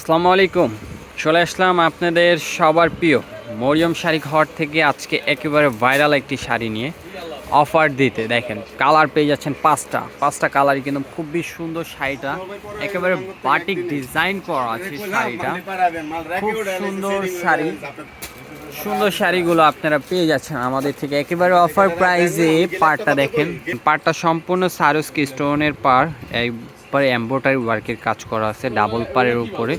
আসসালামু আলাইকুম। চলে আসলাম আপনাদের সবার প্রিয় মরিয়ম শাড়ি ঘর থেকে আজকে একেবারে ভাইরাল একটি শাড়ি নিয়ে অফার দিতে। দেখেন, কালার পেয়ে যাচ্ছেন পাঁচটা। পাঁচটা কালারই কিন্তু খুবই সুন্দর শাড়িটা। একেবারে বাটিক ডিজাইন করা আছে শাড়িটা। খুব সুন্দর শাড়ি। সুন্দর শাড়িগুলো আপনারা পেয়ে যাচ্ছেন আমাদের থেকে। একেবারে অফার প্রাইসে পারটা দেখেন। পারটা সম্পূর্ণ সারস্কি স্টোনের পার একবারে এম্ব্রয়ডারি ওয়ার্কের কাজ করা আছে ডাবল পারের উপরে।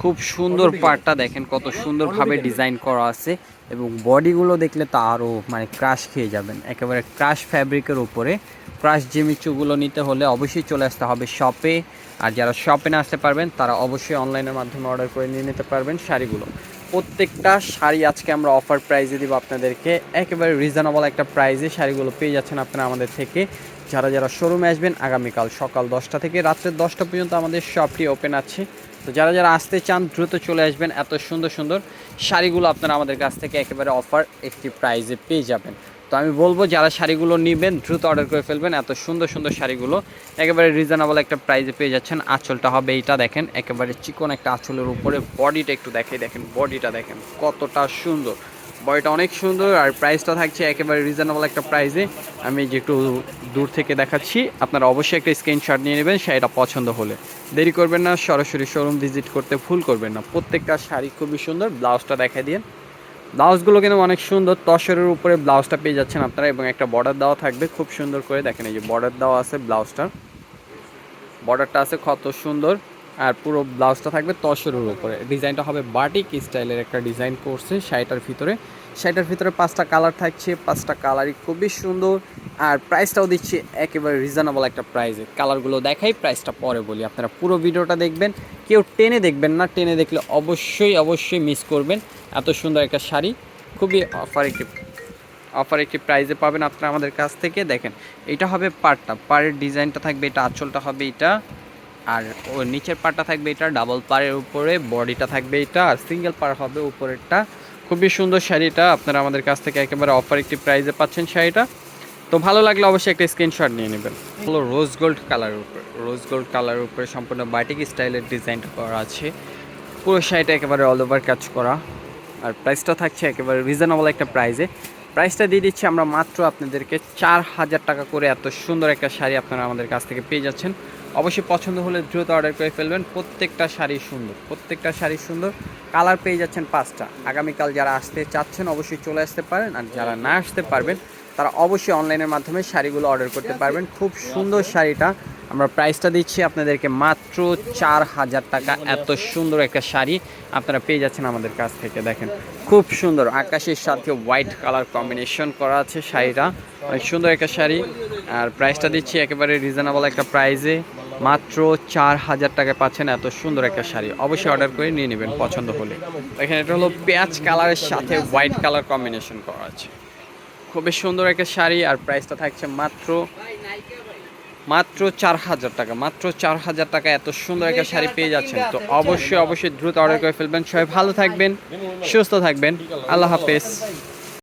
খুব সুন্দর পারটা দেখেন, কত সুন্দরভাবে ডিজাইন করা আছে এবং বডিগুলো দেখলে তা আরও মানে ক্রাশ খেয়ে যাবেন। একেবারে ক্রাশ ফ্যাব্রিকের উপরে। ক্রাশ জিমিচুগুলো নিতে হলে অবশ্যই চলে আসতে হবে শপে আর যারা শপে না আসতে পারবেন, তারা অবশ্যই অনলাইনের মাধ্যমে অর্ডার করে নিয়ে নিতে পারবেন শাড়িগুলো। প্রত্যেকটা শাড়ি আজকে আমরা অফার প্রাইজে দিব আপনাদেরকে। একেবারে রিজনেবল একটা প্রাইজে শাড়িগুলো পেয়ে যাচ্ছেন আপনারা আমাদের থেকে। যারা যারা শোরুমে আসবেন, আগামীকাল সকাল দশটা থেকে রাত্রে দশটা পর্যন্ত আমাদের শপটি ওপেন আছে। তো যারা যারা আসতে চান, দ্রুত চলে আসবেন। এত সুন্দর সুন্দর শাড়িগুলো আপনারা আমাদের কাছ থেকে একেবারে অফার একটি প্রাইজে পেয়ে যাবেন। তো আমি বলব যারা শাড়িগুলো নেবেন, দ্রুত অর্ডার করে ফেলবেন। এত সুন্দর সুন্দর শাড়িগুলো। একেবারে রিজনেবল একটা প্রাইজে পেয়ে যাচ্ছেন। আঁচলটা হবে এইটা দেখেন। একেবারে চিকন একটা আঁচলের উপরে। বডিটা একটু দেখে দেখেন। বডিটা দেখেন কতটা সুন্দর। বডিটা অনেক সুন্দর আর প্রাইসটা থাকছে একেবারে রিজনেবল একটা প্রাইসে আমি যে একটু দূর থেকে দেখাচ্ছি, আপনারা অবশ্যই একটা স্ক্রিনশট নিয়ে নেবেন, শাড়িটা পছন্দ হলে। দেরি করবেন না, সরাসরি শোরুম ভিজিট করতে ভুল করবেন না। প্রত্যেকটা শাড়ি খুবই সুন্দর। ব্লাউজটা দেখাই দিন ব্লাউজগুলো কিন্তু অনেক সুন্দর। তসরের উপরে ব্লাউজটা পেয়ে যাচ্ছেন আপনারা এবং একটা বর্ডার দেওয়া থাকবে। খুব সুন্দর করে দেখেন, এই যে বর্ডার দেওয়া আছে ব্লাউজটার বর্ডারটা আছে কত সুন্দর। আর পুরো ব্লাউজটা থাকবে তসরের উপরে। ডিজাইনটা হবে বাটিক স্টাইলের একটা ডিজাইন করছে শাড়িটার ভিতরে। শাড়িটার ভিতরে পাঁচটা কালার থাকছে, পাঁচটা কালারই খুবই সুন্দর। আর প্রাইসটাও দিচ্ছি একেবারে রিজনেবল একটা প্রাইসে কালারগুলো দেখাই প্রাইসটা পরে বলি। আপনারা পুরো ভিডিওটা দেখবেন। কেউ টেনে দেখবেন না, টেনে দেখলে অবশ্যই অবশ্যই মিস করবেন। এত সুন্দর একটা শাড়ি। খুবই অফার একটি অফার একটি প্রাইজে পাবেন আপনারা আমাদের কাছ থেকে। দেখেন, এটা হবে পার্টটা পাড়ের ডিজাইনটা থাকবে, এটা আঁচলটা হবে এটা। আর ও নিচের পার্টটা থাকবে এটা ডাবল পাড়ের উপরে, বডিটা থাকবে এটা। আর সিঙ্গেল পার হবে উপরেরটা। খুবই সুন্দর শাড়িটা। আপনারা আমাদের কাছ থেকে একেবারে অফার একটি প্রাইজে পাচ্ছেন শাড়িটা। তো ভালো লাগলে অবশ্যই একটা স্ক্রিনশট নিয়ে নেবেন। হলো রোজ গোল্ড কালারের উপরে রোজ গোল্ড কালারের উপরে সম্পূর্ণ বাটিক স্টাইলের ডিজাইনটা করা আছে। পুরো শাড়িটা একেবারে অল ওভার কাজ করা। আর প্রাইসটা থাকছে একেবারে রিজনেবল একটা প্রাইসে প্রাইসটা দিয়ে দিচ্ছি আমরা মাত্র আপনাদেরকে চার হাজার টাকা করে এত সুন্দর একটা শাড়ি আপনারা আমাদের কাছ থেকে পেয়ে যাচ্ছেন। অবশ্যই পছন্দ হলে দ্রুত অর্ডার করে ফেলবেন। প্রত্যেকটা শাড়ি সুন্দর, প্রত্যেকটা শাড়ি সুন্দর। কালার পেয়ে যাচ্ছেন পাঁচটা। আগামীকাল যারা আসতে চাচ্ছেন অবশ্যই চলে আসতে পারেন আর যারা না আসতে পারবেন, তারা অবশ্যই অনলাইনের মাধ্যমে শাড়িগুলো অর্ডার করতে পারবেন। খুব সুন্দর শাড়িটা। আমরা প্রাইসটা দিচ্ছি আপনাদেরকে মাত্র চার হাজার টাকা। এত সুন্দর একটা শাড়ি আপনারা পেয়ে যাচ্ছেন আমাদের কাছ থেকে, দেখেন। খুব সুন্দর, আকাশের সাথে হোয়াইট কালার কম্বিনেশন করা আছে শাড়িটা। অনেক সুন্দর একটা শাড়ি। আর প্রাইসটা দিচ্ছি একেবারে রিজনেবল একটা প্রাইসে মাত্র চার হাজার টাকা পাচ্ছেন এত সুন্দর একটা শাড়ি। অবশ্যই অর্ডার করে নিয়ে নেবেন, পছন্দ হলে। এখানে এটা হলো পেঁয়াজ কালারের সাথে হোয়াইট কালার কম্বিনেশন করা আছে। খুবই সুন্দর একটা শাড়ি, আর প্রাইসটা থাকছে মাত্র মাত্র চার হাজার টাকা মাত্র চার হাজার টাকা এত সুন্দর একটা শাড়ি পেয়ে যাচ্ছেন। তো অবশ্যই অবশ্যই দ্রুত অর্ডার করে ফেলবেন। সবাই ভালো থাকবেন সুস্থ থাকবেন। আল্লাহ হাফেজ।